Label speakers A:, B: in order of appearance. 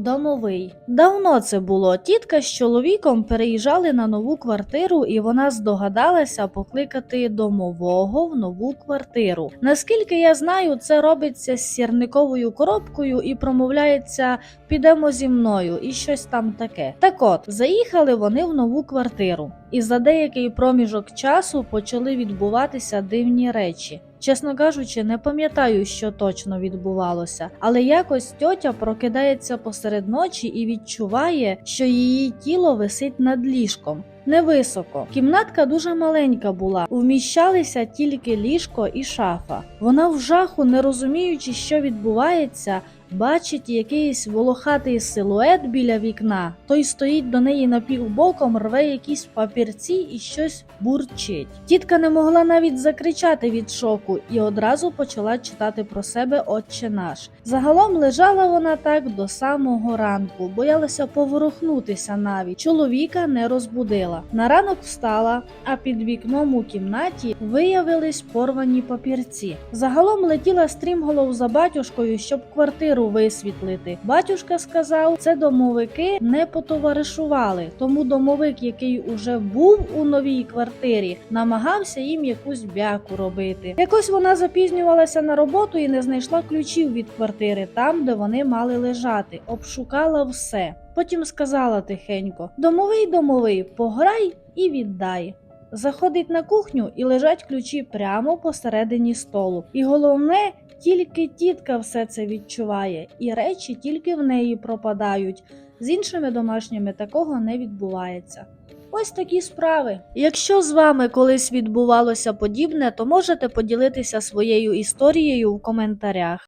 A: Домовий. Давно це було. Тітка з чоловіком переїжджали на нову квартиру, і вона здогадалася покликати домового в нову квартиру. Наскільки я знаю, це робиться з сірниковою коробкою і промовляється підемо зі мною і щось там таке. Так от, заїхали вони в нову квартиру, і за деякий проміжок часу почали відбуватися дивні речі. Чесно кажучи, не пам'ятаю, що точно відбувалося, але якось тьотя прокидається посеред ночі і відчуває, що її тіло висить над ліжком. Невисоко. Кімнатка дуже маленька була, вміщалися тільки ліжко і шафа. Вона в жаху, не розуміючи, що відбувається, бачить якийсь волохатий силует біля вікна. Той стоїть до неї напівбоком, рве якісь папірці і щось бурчить. Тітка не могла навіть закричати від шоку і одразу почала читати про себе Отче наш. Загалом лежала вона так до самого ранку, боялася поворухнутися навіть. Чоловіка не розбудила. На ранок встала, а під вікном у кімнаті виявились порвані папірці. Загалом летіла стрімголов за батюшкою, щоб квартиру висвітлити. Батюшка сказав, це домовики не потоваришували, тому домовик, який уже був у новій квартирі, намагався їм якусь бяку робити. Якось вона запізнювалася на роботу і не знайшла ключів від квартири там, де вони мали лежати. Обшукала все. Потім сказала тихенько: Домовий, домовий, пограй і віддай. Заходить на кухню і лежать ключі прямо посередині столу. І головне, тільки тітка все це відчуває, і речі тільки в неї пропадають. З іншими домашніми такого не відбувається. Ось такі справи. Якщо з вами колись відбувалося подібне, то можете поділитися своєю історією в коментарях.